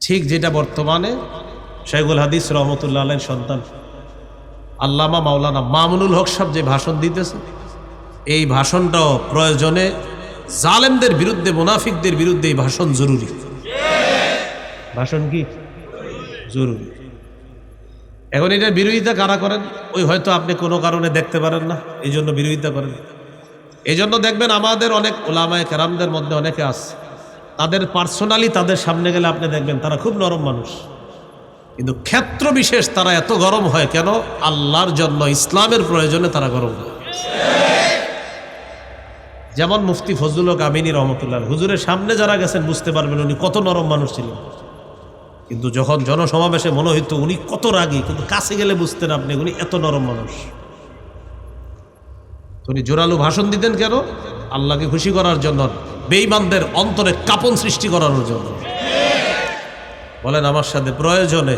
ঠিক যেটা বর্তমানে শেখুল হাদিস রহমতুল্লাহ আলের সন্তান আল্লামা মাওলানা মামুনুল হক সাহেব যে ভাষণ দিতেছে, এই ভাষণটাও প্রয়োজনে জালেমদের বিরুদ্ধে, মুনাফিকদের বিরুদ্ধে এই ভাষণ জরুরি। ভাষণ কি? জরুরি। এখন এটার বিরোধিতা কারা করেন? ওই হয়তো আপনি কোনো কারণে দেখতে পারেন না, এই জন্য বিরোধিতা করেন। এই জন্য দেখবেন আমাদের অনেক ওলামায় কেরামদের মধ্যে অনেকে আছে। তাদের পার্সোনালি তাদের সামনে গেলে আপনি দেখবেন তারা খুব নরম মানুষ। কিন্তু ক্ষেত্র বিশেষ তারা এত গরম হয় কেন? আল্লাহর জন্য, ইসলামের প্রয়োজনে তারা গরম হয়। যেমন মুফতি ফজলুল হক আমিনী রহমতুল্লাহ, হুজুরের সামনে যারা গেছেন বুঝতে পারবেন উনি কত নরম মানুষ ছিলেন। কিন্তু যখন জনসমাবেশে মনে হইতো উনি কত রাগী, কিন্তু কাছে গেলে বুঝতেন আপনি উনি এত নরম মানুষ। উনি জোরালো ভাষণ দিতেন কেন? আল্লাহকে খুশি করার জন্য। বেইমানদের অন্তরে কাপন সৃষ্টি করানোর জন্য। বলেন, আমার সাথে প্রয়োজনে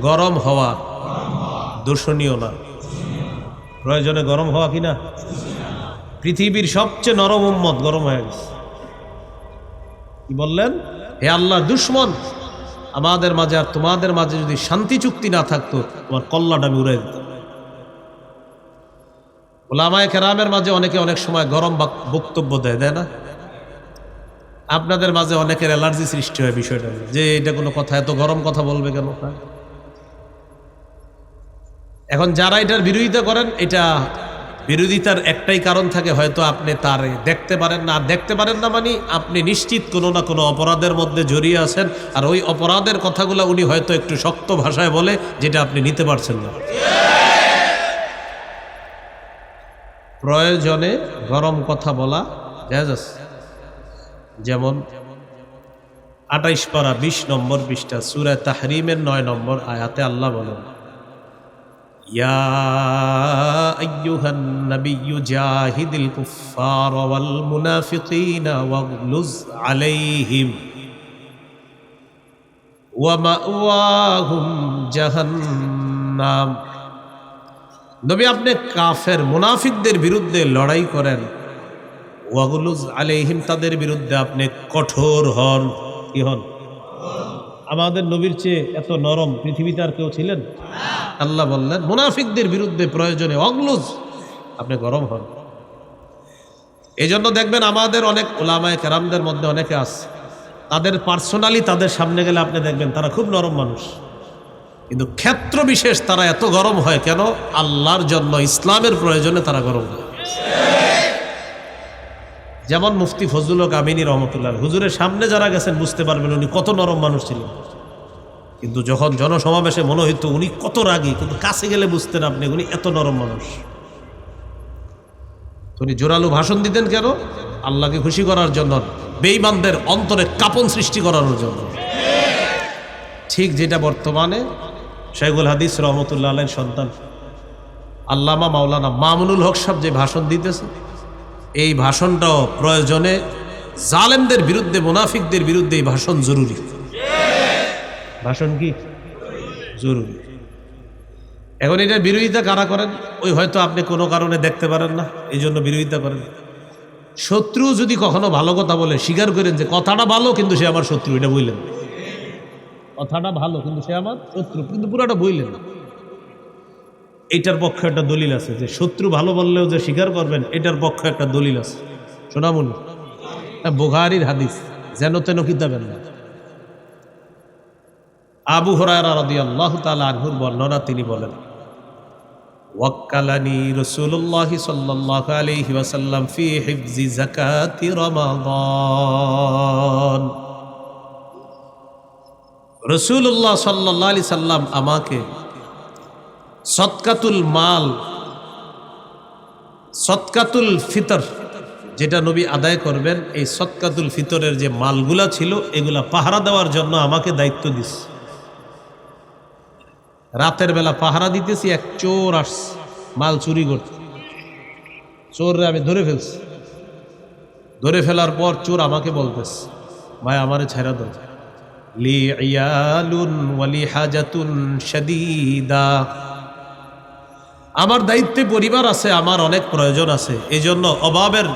গরম হওয়া দূষণীয় না। প্রয়োজনে গরম হওয়া কিনা পৃথিবীর সবচেয়ে নরম উম্মত গরম হয়ে গেছে। কি বললেন? হে আল্লাহ, দুশ্মন, আমাদের মাঝে আর তোমাদের মাঝে যদি শান্তি চুক্তি না থাকতো, তোমার কল্লাটা আমি উড়াই দিতাম। ওলামায় কেরামের মাঝে অনেকে অনেক সময় গরম বাক- বক্তব্য দেয় দেয় না? আপনাদের মাঝে অনেকের অ্যালার্জি সৃষ্টি হয় বিষয়টা যে এটা কোনো কথা, এত গরম কথা বলবে কেন? এখন যারা এটার বিরোধিতা করেন, এটা বিরোধিতার একটাই কারণ থাকে, হয়তো আপনি তার দেখতে পারেন না। দেখতে পারেন না মানে আপনি নিশ্চিত কোনো না কোনো অপরাধের মধ্যে জড়িয়ে আছেন, আর ওই অপরাধের কথাগুলো উনি হয়তো একটু শক্ত ভাষায় বলে, যেটা আপনি নিতে পারছেন না। প্রয়োজনে গরম কথা বলা। যেমন আটাইশ পারা বিশ নম্বর বিশটা সুরায় তাহরিমের নয় নম্বর আয়াতে আল্লাহ বলেন আলাইহিম জাহান্নাম নবী, আপনি কাফের মুনাফিকদের বিরুদ্ধে লড়াই করেন। ওয়াগুলুজ আলাইহিম, তাদের বিরুদ্ধে আপনি কঠোর হন। কি হন? আমাদের নবীর চেয়ে এত নরম পৃথিবীতে আর কেউ ছিলেন? আল্লাহ বললেন, মুনাফিকদের বিরুদ্ধে প্রয়োজনে অগলুজ আপনি গরম হন। এই জন্য দেখবেন আমাদের অনেক ওলামায় কেরামদের মধ্যে অনেকে আছে, তাদের পার্সোনালি তাদের সামনে গেলে আপনি দেখবেন তারা খুব নরম মানুষ। কিন্তু ক্ষেত্র বিশেষ তারা এত গরম হয় কেন? আল্লাহর জন্য, ইসলামের প্রয়োজনে তারা গরম হয়। যেমন মুফতি ফজলুল হক আমিনী রহমতুল্লাহ, হুজুরের সামনে যারা গেছেন বুঝতে পারবেন উনি কত নরম মানুষ ছিলেন। কিন্তু যখন জনসমাবেশে মনে হইতো উনি কত রাগী, কিন্তু কাছে গেলে বুঝতেন আপনি উনি এত নরম মানুষ। উনি জোরালো ভাষণ দিতেন কেন? আল্লাহকে খুশি করার জন্য বেইমানদের অন্তরে কাপন সৃষ্টি করানোর জন্য। ঠিক যেটা বর্তমানে শেখুল হাদিস রহমতুল্লাহ আলের সন্তান। আল্লামা মাওলানা মামুনুল হক সাহেব যে ভাষণ দিতেছে, এই ভাষণটাও প্রয়োজনে জালেমদের বিরুদ্ধে, মুনাফিকদের বিরুদ্ধে এই ভাষণ জরুরি। ভাষণ কি? জরুরি। এখন এটার বিরোধিতা কারা করেন? ওই হয়তো আপনি কোনো কারণে দেখতে পারেন না, এই জন্য বিরোধিতা করেন। শত্রু যদি কখনো ভালো কথা বলে, স্বীকার করেন যে, কথাটা ভালো, কিন্তু সে আমার শত্রু এটা বললেন। কথাটা ভালো, কিন্তু সে আমার শত্রু, কিন্তু পুরাটা বইলেন না। এইটার পক্ষে একটা দলিল আছে, যে শত্রু ভালো বললেও যে স্বীকার করবেন, এটার পক্ষে একটা দলিল আছে। শোনামুনি। বোঘারির হাদিস, যেন তেন কিতাবেন না আবু হরায়রা রাদিয়াল্লাহু তাআলা আনহুর বর্ণনা তিনি বলেন, ওয়াক্কালানি রাসূলুল্লাহি সাল্লাল্লাহু আলাইহি ওয়াসাল্লাম ফি হিফজি যাকাতি রমাদান। রসুল্লাহ সাল্লাহ আলি সাল্লাম আমাকে সৎকাতুল মাল সৎকাতুল ফিতর যেটা নবী আদায় করবেন, এই সৎকাতুল ফিতরের যে মালগুলা ছিল, এগুলা পাহারা দেওয়ার জন্য আমাকে দায়িত্ব দিস। রাতের বেলা পাহারা দিতেছি, এক চোর আস মাল চুরি করতে। চোররে আমি ধরে ফেলছি। ধরে ফেলার পর চোর আমাকে বলতেছে, ভাই, আমারে ছেড়া দাও। লি ইয়ালুন ওয়ালি হাজাতুন শাদীদা। আমার দায়িত্বে পরিবার আছে, আমার অনেক প্রয়োজন আছে এই জন্য অভাবের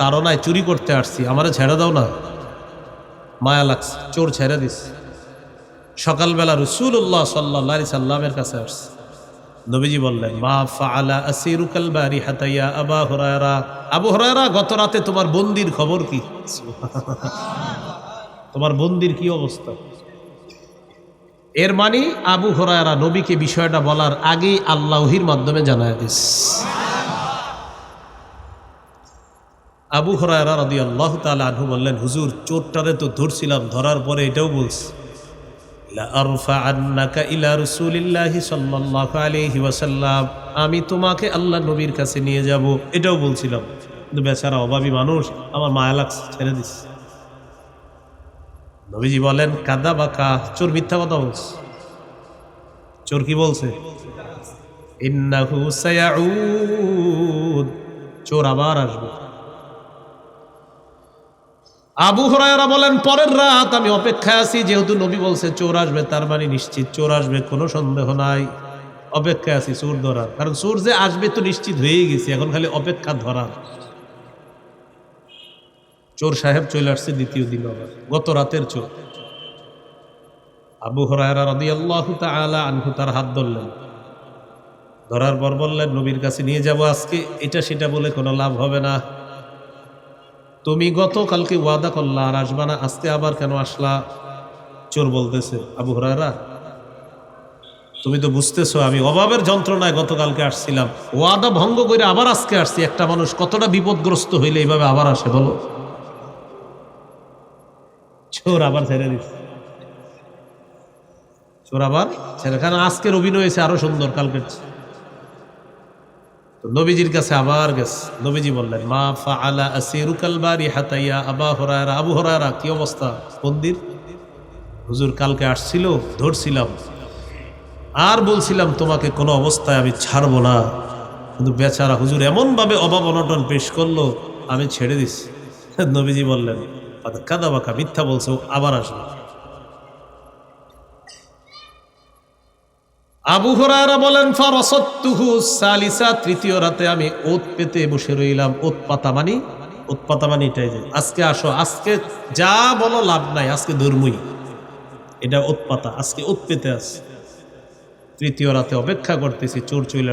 তাড়নায় চুরি করতে আসছি। আমারে ছেড়ে দাও না। মায়া লাগছে, চোর ছেড়ে দিস সকালবেলা রসুল্লাহ সাল্লাহ সাল্লামের কাছে আসছে। নবীজি বললেন, মা ফাআলা আসিরুকাল বারি হাতাইয়া আবা হুরায়রা? আবু হুরায়রা, গত রাতে তোমার বন্দির খবর কি? তোমার বন্দির কি অবস্থা? এর মানে আবু হরায়রা নবীকে বিষয়টা বলার আগেই আল্লাহির মাধ্যমে জানা গেছে আবু হরায়রা রাদি আল্লাহ তালা আনহু বললেন, হুজুর, চোরটারে তো ধরছিলাম, ধরার পরে এটাও বলছি। আমি তোমাকে আল্লাহ নবীর কাছে নিয়ে যাব। এটাও বলছিলাম। কিন্তু বেচারা অভাবী মানুষ, আমার মায়া লাগছে, ছেড়ে দিচ্ছে নবীজি বলেন, কাদা বাকা চোর মিথ্যা কথা বলছে। চোর কি বলছে? চোর আবার আসবে। আবু হরায়রা বলেন, পরের রাত আমি অপেক্ষায় আছি, যেহেতু নবী বলছে চোর আসবে, তার মানে নিশ্চিত চোর আসবে, কোনো সন্দেহ নাই। অপেক্ষায় আছি চোর ধরার। কারণ চোর যে আসবে তো নিশ্চিত হয়ে গেছে, এখন খালি অপেক্ষা ধরার। চোর সাহেব চলে আসছে দ্বিতীয় দিন আবার, গত রাতের চোর। আবু হরায়রা রদি আল্লাহ তালা আনহু তার হাত ধরলেন। ধরার পর বললেন, নবীর কাছে নিয়ে যাব আজকে, এটা সেটা বলে কোনো লাভ হবে না। তুমি গতকালকে ওয়াদা করলা আর আসবা না, আজকে আবার কেন আসলা? চোর বলতেছে, আবু হরারা তুমি তো বুঝতেছো, আমি অভাবের যন্ত্রণায় গতকালকে আসছিলাম। ওয়াদা ভঙ্গ করে আবার আজকে আসছি। একটা মানুষ কতটা বিপদগ্রস্ত হইলে এইভাবে আবার আসে বলো? চোর আবার ছেড়ে দিচ্ছে চোর আবার ছেড়ে কারণ আজকের অভিনয় হয়েছে আরও সুন্দর কালকের। তো নবীজির কাছে আবার গেছে। নবীজি বললেন, মা ফাআলা আসিরুকাল বারি হাতাইয়া আবা হরায়রা। আবু হরায়রা, কি অবস্থা? মন্দির? হুজুর, কালকে আসছিল, ধরছিলাম। আর বলছিলাম, তোমাকে কোনো অবস্থায় আমি ছাড়বো না। কিন্তু বেচারা হুজুর এমনভাবে অভাব অনটন পেশ করল, আমি ছেড়ে দিছি। নবীজি বললেন কাদা বাকা মিথ্যা বলছে আবার আসবে। আবু হরারা বলেন ফারসত্তুহু সালিসা, তৃতীয় রাতে আমি ওত পেতে বসে রইলাম। ওত পাতা মানি? ওত পাতা মানি এটাই যে, আজকে আসো, আজকে যা বলো লাভ নাই, আজকে ধর্মই। এটা ওত পাতা, আজকে ওত পেতে আস। তৃতীয় রাতে অপেক্ষা করতেছি, চোর চলে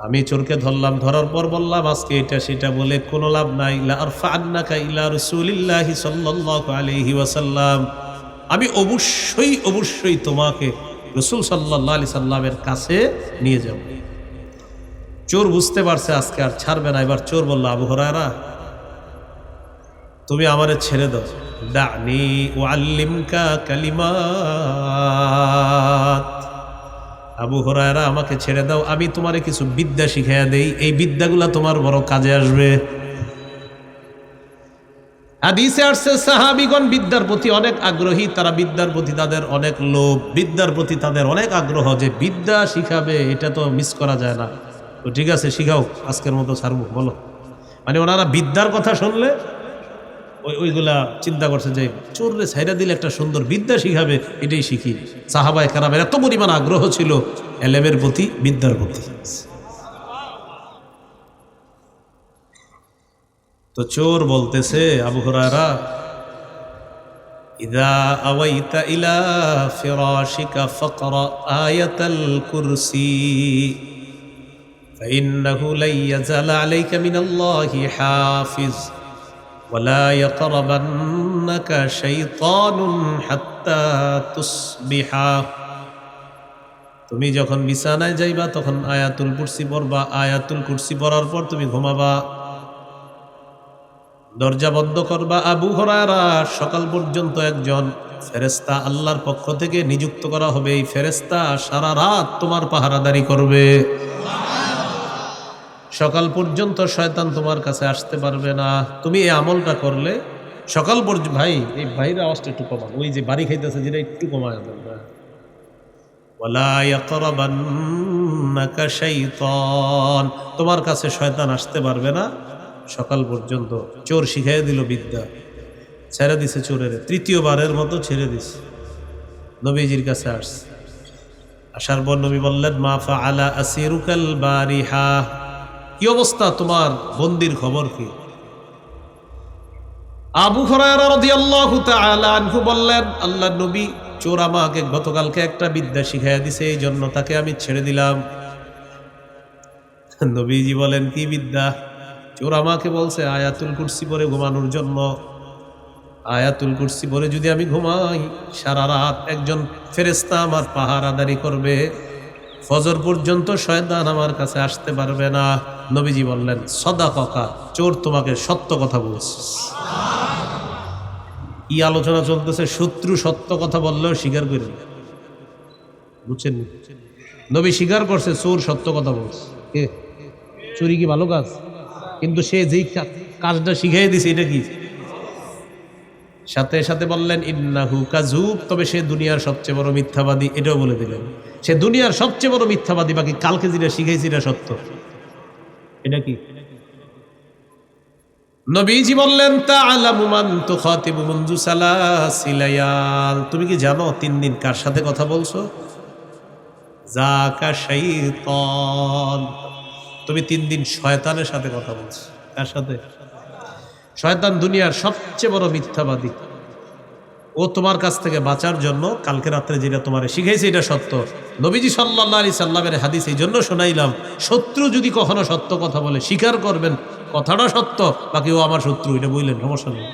আমি চোরকে ধরলাম, ধরার পর বললাম, আজকে এটা সেটা বলে কোনো লাভ নাই। ওয়াসাল্লাম। আমি অবশ্যই অবশ্যই তোমাকে রসুল সাল্লাহ আলি সাল্লামের কাছে নিয়ে যাব। চোর বুঝতে পারছে আজকে আর ছাড়বে না। এবার চোর বলল, আবু হরারা তুমি আমারে ছেড়ে দাও। দানি ও আল্লিমকা কালিমাত। আবু হরায়রা, আমাকে ছেড়ে দাও, আমি তোমারে কিছু বিদ্যা শিখাইয়া দেই, এই বিদ্যাগুলা তোমার বড় কাজে আসবে। হাদিসে আসছে, সাহাবিগণ বিদ্যার প্রতি অনেক আগ্রহী, তারা বিদ্যার প্রতি তাদের অনেক লোভ, বিদ্যার প্রতি তাদের অনেক আগ্রহ যে বিদ্যা শিখাবে, এটা তো মিস করা যায় না। তো ঠিক আছে, শিখাও, আজকের মতো ছাড়বো, বলো। মানে ওনারা বিদ্যার কথা শুনলে ওইগুলা চিন্তা করছে যে চোররে ছাইরা দিলে একটা সুন্দর বিদ্যা শিখাবে এটাই শিখি সাহাবায় কারামের এত পরিমাণ আগ্রহ ছিল এলেমের প্রতি বিদ্যার প্রতি তো চোর বলতেছে আবু হুরায়রা ইদা আওয়াইতা ইলা ফিরাশিকা ফাকরা আয়াতাল কুরসি فإنه لن يزال عليك من الله حافظ ولا يقربنك شيطان حتى تصبح তুমি যখন বিছানায় যাইবা তখন আয়াতুল কুরসি পড়বা আয়াতুল কুরসি পড়ার পর তুমি ঘুমাবা দরজা বন্ধ করবা আবু হরারা সকাল পর্যন্ত একজন ফেরেস্তা আল্লাহর পক্ষ থেকে নিযুক্ত করা হবে এই ফেরেস্তা সারা রাত তোমার পাহারাদারি করবে সকাল পর্যন্ত শয়তান তোমার কাছে আসতে পারবে না। তুমি এই আমলটা করলে সকাল পর্যন্ত ভাই, এই ভাইয়ের আওয়াজটা একটু কমান। ওই যে বাড়ি খাইতেছে যেটা একটু কমায় তোমার কাছে শয়তান আসতে পারবে না। সকাল পর্যন্ত চোর শিখাই দিল বিদ্যা। ছেড়ে দিছে চোরের। তৃতীয়বারের মতো ছেড়ে দিছে। নবীজির কাছে আসছে। আসার পর নবী বললেন মাফা আলা আসিরুকাল বারিহা। কি অবস্থা তোমার বন্দির খবর কি? আবু আনহু বললেন আল্লাহ নবী চোর আমাকে গতকালকে একটা বিদ্যা শিখাইয়া দিছে এই জন্য তাকে আমি ছেড়ে দিলাম। নবীজি বলেন, কি বিদ্যা? চোর আমাকে বলছে আয়াতুল কুরসি পরে ঘুমানোর জন্য। আয়াতুল কুরসি পরে যদি আমি ঘুমাই, সারা রাত একজন ফেরেস্তা আমার পাহারাদারি করবে। ফজর পর্যন্ত শয়তান আমার কাছে আসতে পারবে না। নবীজি বললেন সদা ককা চোর তোমাকে সত্য কথা বলছে। ই আলোচনা চলতেছে, শত্রু সত্য কথা বললেও স্বীকার করে বুঝছেন? নবী স্বীকার করছে, চোর সত্য কথা বলছে। কে? চুরি কি ভালো কাজ? কিন্তু সে যেই কাজটা শিখাই দিছে, এটা কি? সাথে সাথে বললেন, ইন্নাহু কাজুব তবে সে দুনিয়ার সবচেয়ে বড় মিথ্যাবাদী, এটাও বলে দিলেন। সে দুনিয়ার সবচেয়ে বড় মিথ্যাবাদী, বাকি কালকে যেটা শিখাইছি, এটা সত্য। এটা কি? নবীজি বললেন, তাআলামু মান তুখাতিবু মুনযু সালাসিলায়াল তুমি কি জানো তিন দিন কার সাথে কথা বলছো? জাকা শাইতান। তুমি তিন দিন শয়তানের সাথে কথা বলছো। কার সাথে? শয়তান দুনিয়ার সবচেয়ে বড় মিথ্যাবাদী। ও তোমার কাছ থেকে বাঁচার জন্য কালকে রাত্রে যেটা তোমার শিখাইছে এটা সত্য। নবীজি সাল্লাহ আলি সাল্লামের হাদিস এই জন্য শোনাইলাম, শত্রু যদি কখনো সত্য কথা বলে স্বীকার করবেন, কথাটা সত্য, বাকি ও আমার শত্রু, এটা বললেন, সমস্যা নেই।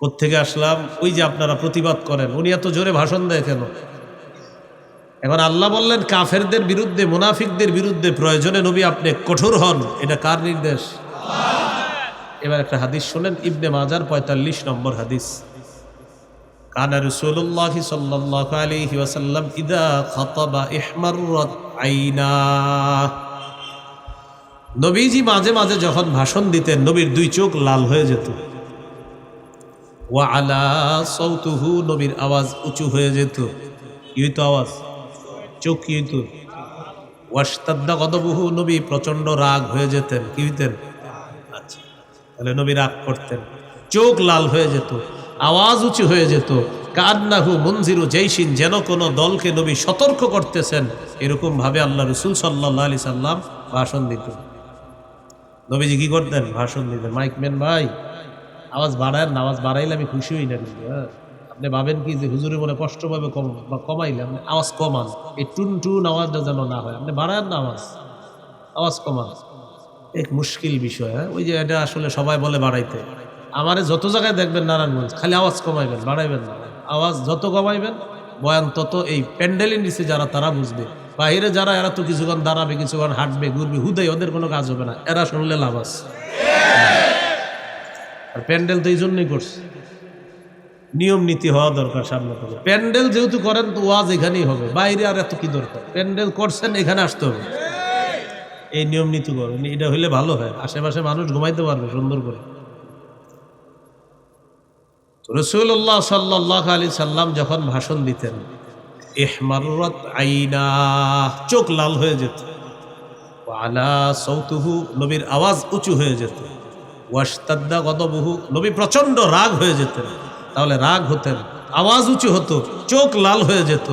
কোথেকে আসলাম? ওই যে আপনারা প্রতিবাদ করেন, উনি এত জোরে ভাষণ দেয় কেন? এখন আল্লাহ বললেন, কাফেরদের বিরুদ্ধে, মুনাফিকদের বিরুদ্ধে প্রয়োজনে নবী আপনি কঠোর হন, এটা কার নির্দেশ? এবার একটা হাদিস শোনেন, ইবনে মাজার পঁয়তাল্লিশ নম্বর হাদিস। কানা রসুল্লাহ সাল্লাহ আলাইহি ওয়াসাল্লাম, ইদা খাতাবা ইহমাররাত আইনা। নবীজি মাঝে মাঝে যখন ভাষণ দিতেন, নবীর দুই চোখ লাল হয়ে যেত। ওয়া আলা সৌতুহু নবীর আওয়াজ উঁচু হয়ে যেত। হইতো আওয়াজ? চোখ হইতো? ওয়াস্তাদ্দা গদবহু, নবী প্রচণ্ড রাগ হয়ে যেতেন। কি হইতেন? তাহলে নবী রাগ করতেন। চোখ লাল হয়ে যেত, আওয়াজ উঁচু হয়ে যেত। কান্নাহু মঞ্জিরু জৈসিন যেন কোনো দলকে নবী সতর্ক করতেছেন। এরকম ভাবে আল্লাহ রসুল সাল্লাহ আলি সাল্লাম ভাষণ দিতেন নবীজি কি করতেন? ভাষণ দিতেন। মাইক ম্যান ভাই, আওয়াজ বাড়ায় না, আওয়াজ বাড়াইলে আমি খুশি হই না কিন্তু হ্যাঁ। আপনি ভাবেন কি যে হুজুরে মনে কষ্ট পাবে কম, বা কমাইলে, আপনি আওয়াজ কমান। এই টুন টুন আওয়াজটা যেন না হয়, আপনি বাড়ায় না আওয়াজ আওয়াজ কমান। এক মুশকিল বিষয় হ্যাঁ? ওই যে এটা আসলে সবাই বলে বাড়াইতে। আমারে যত জায়গায় দেখবেন নারায়ণগঞ্জ, খালি আওয়াজ কমাইবেন, বাড়াইবেন না। আওয়াজ যত কমাইবেন, বয়ান তত এই প্যান্ডেলের নিচে যারা, তারা বুঝবে। বাইরে যারা, এরা তো কিছুক্ষণ দাঁড়াবে, কিছুক্ষণ হাঁটবে, ঘুরবে, হুদাই, ওদের কোনো কাজ হবে না। এরা শুনলে লাভ আছে। আর প্যান্ডেল তো এই জন্যই করছে। নিয়ম নীতি হওয়া দরকার সামনে থেকে প্যান্ডেল যেহেতু করেন, তো ওয়াজ এখানেই হবে। বাইরে আর এত কি দরকার? প্যান্ডেল করছেন, এখানে আসতে হবে। এই নিয়ম নীতি করেন এটা হইলে ভালো হয়। আশেপাশে মানুষ ঘুমাইতে পারবে, সুন্দর করে। রসুল্লাহ সাল্লাহ আলি সাল্লাম যখন ভাষণ দিতেন এহমারত আইনা চোখ লাল হয়ে যেত। আলা সৌতুহু নবীর আওয়াজ উঁচু হয়ে যেত। ওয়াস্তাদ্দা গদবহু নবী প্রচণ্ড রাগ হয়ে যেতেন। তাহলে রাগ হতেন, আওয়াজ উঁচু হতো, চোখ লাল হয়ে যেত।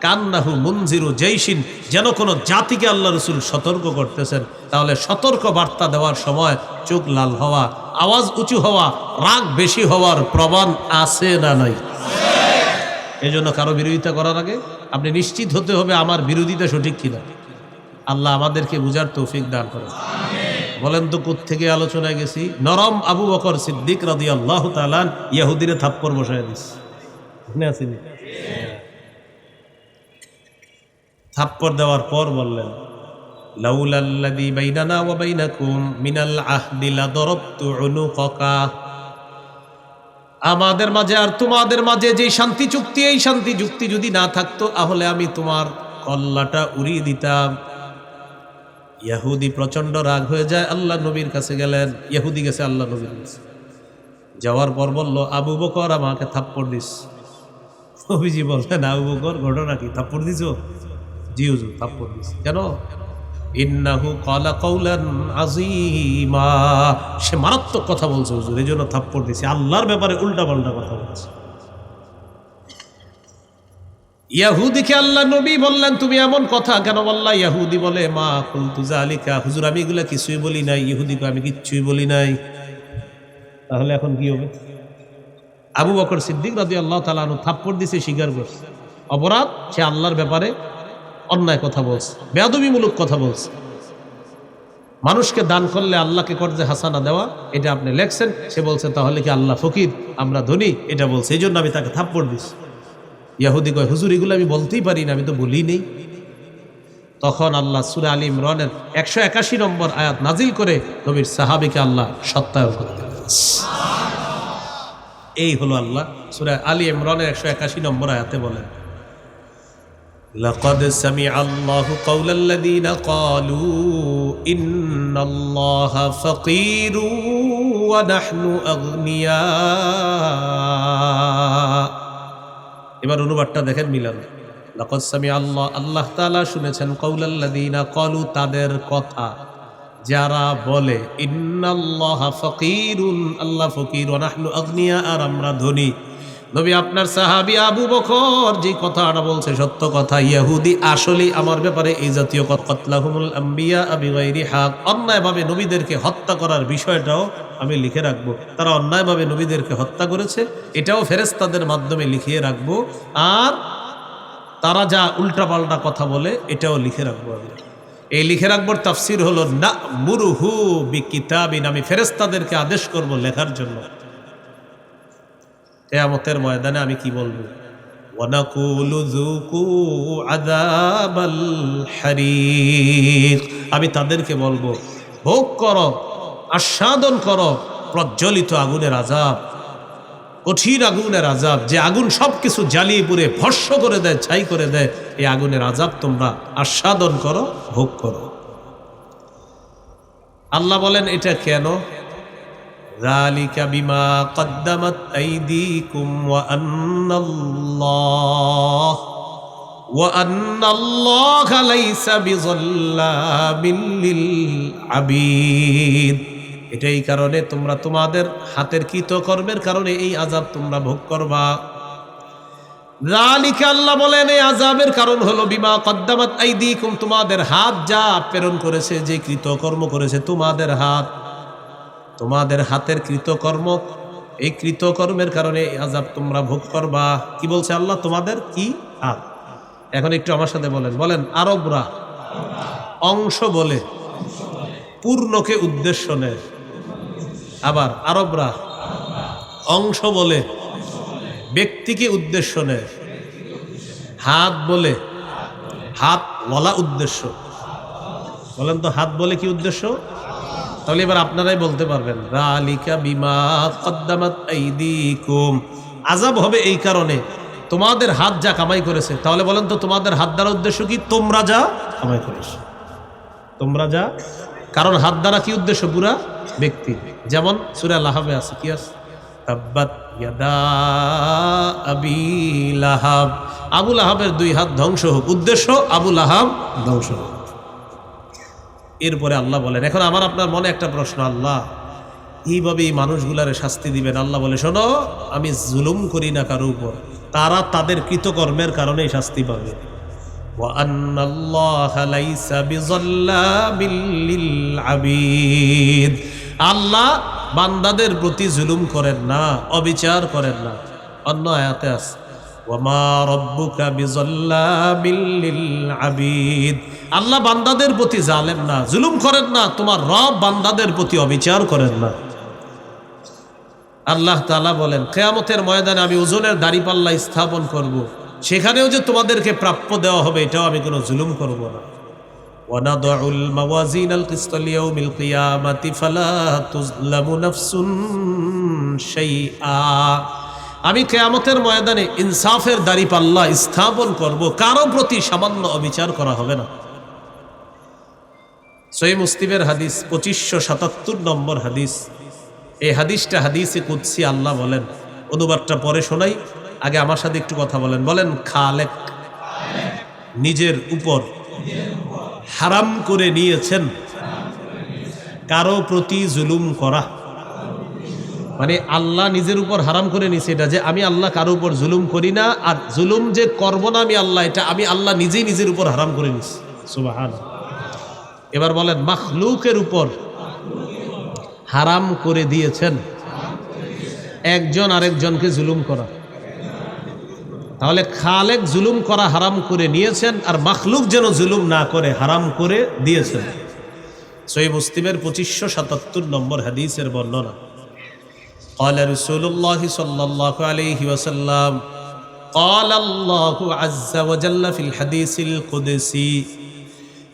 কান্নাহু মুনজিরু জৈসিন যেন কোনো জাতিকে আল্লাহ রসুল সতর্ক করতেছেন। তাহলে সতর্ক বার্তা দেওয়ার সময় চোখ লাল হওয়া, আওয়াজ উঁচু হওয়া, রাগ বেশি হওয়ার প্রমাণ আছে না নাই? এই জন্য কারও বিরোধিতা করার আগে আপনি নিশ্চিত হতে হবে আমার বিরোধিতা সঠিক কিনা। আল্লাহ আমাদেরকে বুঝার তৌফিক দান করেন। বলেন তো থেকে আলোচনায় গেছি? নরম আবু বকর সিদ্দিক রাদি আল্লাহ তালান ইয়াহুদিরে থাপ্পর বসায় দিস আসেনি থাপ্পর দেওয়ার পর বললেন, লাউলাল্লাযী বাইনানা ওয়া বাইনাকুম মিনাল আহদি লাদরাবতু উনুকাকা। আমাদের মাঝে আর তোমাদের মাঝে যে শান্তি চুক্তি, এই শান্তি চুক্তি যদি না থাকতো, তাহলে আমি তোমার কল্লাটা উড়িয়ে দিতাম। ইয়াহুদি প্রচণ্ড রাগ হয়ে যায়, আল্লাহ নবীর কাছে গেলেন, ইয়াহুদি গেছে, আল্লাহ নবীর কাছে। যাওয়ার পর বলল, আবু বকর, আমাকে থাপ্পড় দিস। নবীজি বললেন, আবু বকর, ঘটনা কি? থাপ্পড় দিছ? জি হুজুর থাপ্পড় দিস কেন? ইন্নাহু কলা কৌলান আজিমা সে মারাত্মক কথা বলছে, হুজুর, এই জন্য থাপ্পড় দিছে আল্লাহর ব্যাপারে উল্টা পাল্টা কথা বলছে। ইয়াহুদিকে আল্লাহ নবী বললেন, তুমি এমন কথা? কেন? বললা ইয়াহুদি বলে, মা কুলতু জালিকা হুজুর, আমি এগুলা কিছুই বলি নাই, ইহুদিকে আমি কিচ্ছুই বলি নাই। তাহলে এখন কি হবে? আবু বকর সিদ্দিক রাজি আল্লাহ তালানু থাপ্পড় দিছে স্বীকার করছে। অপরাধ, সে আল্লাহর ব্যাপারে অন্যায় কথা বলছে, বেয়াদবিমূলক কথা বলছে। মানুষকে দান করলে আল্লাহকে কর্জে হাসানা দেওয়া, এটা আপনি লেখছেন, সে বলছে, তাহলে কি আল্লাহ ফকির, আমরা ধনী? এটা বলছে এই জন্য আমি তাকে থাপ্পড় দিছি। ইয়াহুদি কয়, হুজুর, এগুলো আমি বলতেই পারি না, আমি তো বলি নেই। তখন আল্লাহ সুরে আলী ইমরানের একশো একাশি নম্বর আয়াত নাজিল করে নবীর সাহাবিকে আল্লাহ সত্যায়ন করে এই হলো আল্লাহ। সুরে আলী ইমরানের একশো একাশি নম্বর আয়াতে বলেন لقد سمع الله قول الذين قالوا إن الله فقير ونحن أغنياء এবার অনুবাদটা দেখেন মিলান লাকদ সামি আল্লাহ আল্লাহ তাআলা শুনেছেন কৌলাল্লাযীনা কলু তাদের কথা যারা বলে ইন্নাল্লাহ ফকিরুন আল্লাহ ফকির ওয়া নাহনু আগনিয়া আর আমরা ধনী নবী আপনার সাহাবি আবু বকর যে কথাটা বলছে, সত্য কথা। ইয়াহুদি আসলে আমার ব্যাপারে এই জাতীয় কতলাহুমুল আম্বিয়া হাক। অন্যায়ভাবে নবীদেরকে হত্যা করার বিষয়টাও আমি লিখে রাখব। তারা অন্যায়ভাবে নবীদেরকে হত্যা করেছে, এটাও ফেরেশতাদের মাধ্যমে লিখিয়ে রাখব। আর তারা যা উল্টাপাল্টা কথা বলে, এটাও লিখে রাখব আমি। এই লিখে রাখবোর তাফসির হলো না মুরুহু বি কিতাবিন আমি ফেরেশতাদেরকে আদেশ করব লেখার জন্য। কেয়ামতের ময়দানে আমি কি বলব? আমি তাদেরকে বলব, ভোগ করো, আস্বাদন করো, প্রজ্বলিত আগুনের আজাব কঠিন আগুনের আজাব যে আগুন সব কিছু জ্বালিয়ে পুড়ে ভস্য করে দেয়, ছাই করে দেয়, এই আগুনের আজাব তোমরা আস্বাদন করো, ভোগ করো। আল্লাহ বলেন, এটা কেন? ذلك بما قدمت أيديكم وأن الله وأن الله ليس بظلام للعبيد এটাই কারণে তোমরা তোমাদের হাতের কৃতকর্মের কারণে এই আজাব তোমরা ভোগ করবা রালিকা আল্লাহ বলেন এই আজাবের কারণ হলো বিমা কদ্দামাত আইদিকুম তোমাদের হাত যা প্রেরণ করেছে যে কৃতকর্ম করেছে তোমাদের হাত তোমাদের হাতের কৃতকর্ম, এই কৃতকর্মের কারণে আজাব তোমরা ভোগ করবা। কি বলছে আল্লাহ? তোমাদের কি হাত এখন একটু আমার সাথে বলেন। বলেন, আরবরা অংশ বলে পূর্ণকে উদ্দেশ্য নেয়। আবার আরবরা অংশ বলে ব্যক্তিকে উদ্দেশ্য নেয়। হাত বলে হাত বলা উদ্দেশ্য। বলেন তো, হাত বলে কি উদ্দেশ্য? তাহলে এবার আপনারাই বলতে পারবেন, রালিকা বিমা কদ্দামাত আজাব হবে এই কারণে, তোমাদের হাত যা কামাই করেছে, তাহলে বলেন তো তোমাদের হাত দ্বারা উদ্দেশ্য কি? তোমরা যা কামাই করেছ। তোমরা যা, কারণ হাত দ্বারা কি উদ্দেশ্য? পুরা ব্যক্তি। যেমন সুরা লাহাবে আছে, কি আছে? তাব্বাত ইয়াদা আবি লাহাব। আবু লাহাবের দুই হাত ধ্বংস হোক, উদ্দেশ্য আবু লাহাব ধ্বংস হোক। এরপরে আল্লাহ বলেন, এখন আমার আপনার মনে একটা প্রশ্ন, আল্লাহ এইভাবে এই মানুষগুলারে শাস্তি দিবেন? আল্লাহ বলে, শোনো, আমি জুলুম করি না কারও উপর, তারা তাদের কৃতকর্মের কারণেই শাস্তি পাবে। আল্লাহ বান্দাদের প্রতি জুলুম করেন না, অবিচার করেন না। অন্য আয়াতে আছে ওমা রব্বুকা বিজল্লামিল লিল আবিদ আল্লাহ বান্দাদের প্রতি জালেম না জুলুম করেন না তোমার রব বান্দাদের প্রতি অবিচার করেন না আল্লাহ তাআলা বলেন কেয়ামতের ময়দানে আমি ওজনের দাড়িপাল্লা স্থাপন করব। সেখানেও যে তোমাদেরকে প্রাপ্য দেওয়া হবে এটাও আমি কোনো জুলুম করব না ونضع الموازين القسط ليوم القيامة فلا تظلم نفس شيئا আমি কেয়ামতের ময়দানে ইনসাফের দাড়ি পাল্লা স্থাপন করব, কারও প্রতি সামান্য অবিচার করা হবে না। সই মুস্তিবের হাদিস, পঁচিশশো সাতাত্তর নম্বর হাদিস। এই হাদিসটা হাদিসে কুৎসি আল্লাহ বলেন। অনুবাদটা পরে শোনাই, আগে আমার সাথে একটু কথা বলেন। বলেন, খালেক নিজের উপর হারাম করে নিয়েছেন, কারও প্রতি জুলুম করা। মানে আল্লাহ নিজের উপর হারাম করে নিছে এটা যে আমি আল্লাহ কারও উপর জুলুম করি না, আর জুলুম যে করব না আমি আল্লাহ, এটা আমি আল্লাহ নিজেই নিজের উপর হারাম করে নিছি। সুবাহান এবার বলেন, মাখলুকের উপর হারাম করে দিয়েছেন একজন আরেকজনকে জুলুম করা। তাহলে খালেক জুলুম করা হারাম করে নিয়েছেন, আর মাখলুক যেন জুলুম না করে, হারাম করে দিয়েছেন। সই মুসলিমের পঁচিশশো সাতাত্তর নম্বর হাদিসের বর্ণনা। قال رسول الله صلى الله عليه وسلم قال الله عز وجل في الحديث القدسي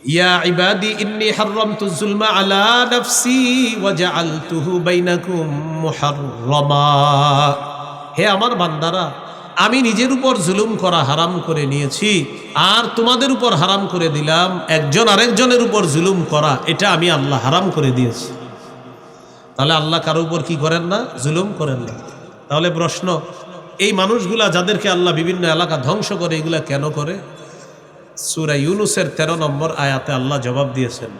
يا عبادي إني حرمت الظلم على نفسي وجعلته بينكم محرما হে আমার বান্দারা আমি নিজের উপর জুলুম করা হারাম করে নিয়েছি আর তোমাদের উপর হারাম করে দিলাম একজন আরেকজনের উপর জুলুম করা এটা আমি আল্লাহ হারাম করে দিয়েছি তাহলে আল্লাহ কারও উপর কি করেন না? জুলুম করেন না। তাহলে প্রশ্ন, এই মানুষগুলা যাদেরকে আল্লাহ বিভিন্ন এলাকা ধ্বংস করে, এগুলা কেন করে? সুরা ইউনুসের তেরো নম্বর আয়াতে আল্লাহ জবাব দিয়েছেন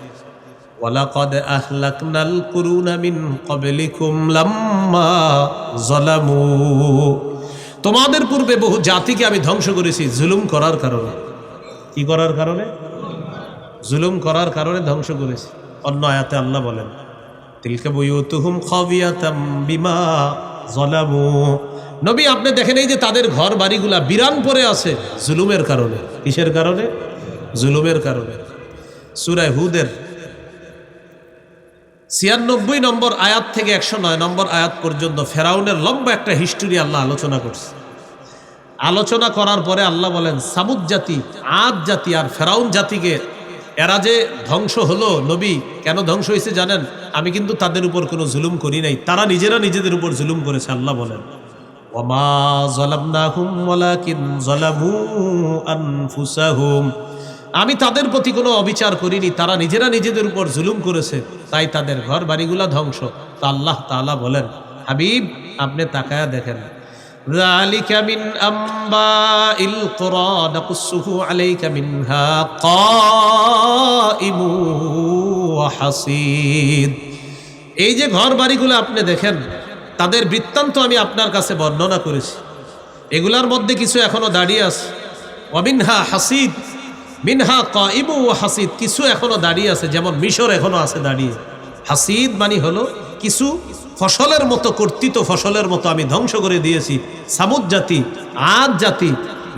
তোমাদের পূর্বে বহু জাতিকে আমি ধ্বংস করেছি জুলুম করার কারণে। কি করার কারণে? জুলুম করার কারণে ধ্বংস করেছি। অন্য আয়াতে আল্লাহ বলেন তিলকে বুয়ুতুহুম খাবিয়াতাম বিমা জলামু নবী, আপনি দেখেন এই যে তাদের ঘর বাড়িগুলা বিরান পড়ে আছে জুলুমের কারণে। কিসের কারণে? জুলুমের কারণে। সুরায় হুদের ছিয়ানব্বই নম্বর আয়াত থেকে একশো নয় নম্বর আয়াত পর্যন্ত ফেরাউনের লম্বা একটা হিস্টোরি আল্লাহ আলোচনা করছে। আলোচনা করার পরে আল্লাহ বলেন, সামুদ জাতি, আদ জাতি আর ফেরাউন জাতিকে এরা যে ধ্বংস হলো, নবী, কেন ধ্বংস হয়েছে জানেন? আমি কিন্তু তাদের উপর কোনো জুলুম করি নাই। তারা নিজেরা নিজেদের উপর জুলুম করেছে, আল্লাহ বলেন। আমি তাদের প্রতি কোনো অবিচার করিনি, তারা নিজেরা নিজেদের উপর জুলুম করেছে, তাই তাদের ঘর বাড়িগুলা ধ্বংস। তা আল্লাহ তাআলা বলেন, হাবিব, আপনি তাকায়া দেখেন। ذلك من أنباء القرى نقصه عليك منها قائم وحصيد এই যে ঘর বাড়িগুলো আপনি দেখেন তাদের বৃত্তান্ত আমি আপনার কাছে বর্ণনা করেছি এগুলার মধ্যে কিছু এখনো দাঁড়িয়ে আছে অমিনহা হাসিদ মিনহা কাইবু ও হাসিদ কিছু এখনো দাঁড়িয়ে আছে যেমন মিশর এখনো আছে দাঁড়িয়ে হাসিদ মানে হলো কিছু ফসলের মতো, কর্তৃত ফসলের মতো আমি ধ্বংস করে দিয়েছি। সামুদ জাতি, আদ জাতি,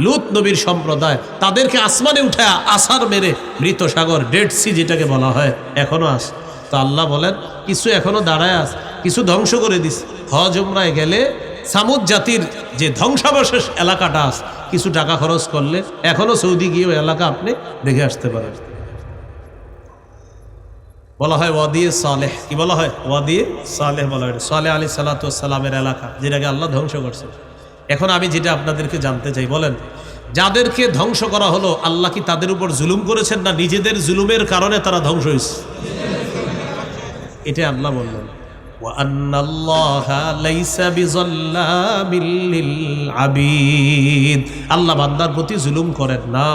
লুত নবীর সম্প্রদায়, তাদেরকে আসমানে উঠে আসার মেরে মৃত সাগর, ডেড সি যেটাকে বলা হয়, এখনও আস। তো আল্লাহ বলেন, কিছু এখনও দাঁড়ায় আস, কিছু ধ্বংস করে দিস। হজ উমরায় গেলে সামুদ জাতির যে ধ্বংসাবশেষ এলাকাটা আস, কিছু টাকা খরচ করলে, এখনও সৌদি গিয়ে ওই এলাকা আপনি দেখে আসতে পারেন। বলা হয় ওয়াদিয়ে সালেহ। কি বলা হয়? ওয়াদিয়ে সালেহ বলা হয়। সালে আলী সালাতামের এলাকা, যেটাকে আল্লাহ ধ্বংস করছে। এখন আমি যেটা আপনাদেরকে জানতে চাই, বলেন, যাদেরকে ধ্বংস করা হলো, আল্লাহ কি তাদের উপর জুলুম করেছেন না নিজেদের জুলুমের কারণে তারা ধ্বংস হয়েছে? এটা আল্লাহ বললেন। আল্লাহ বান্দার প্রতি জুলুম করেন না।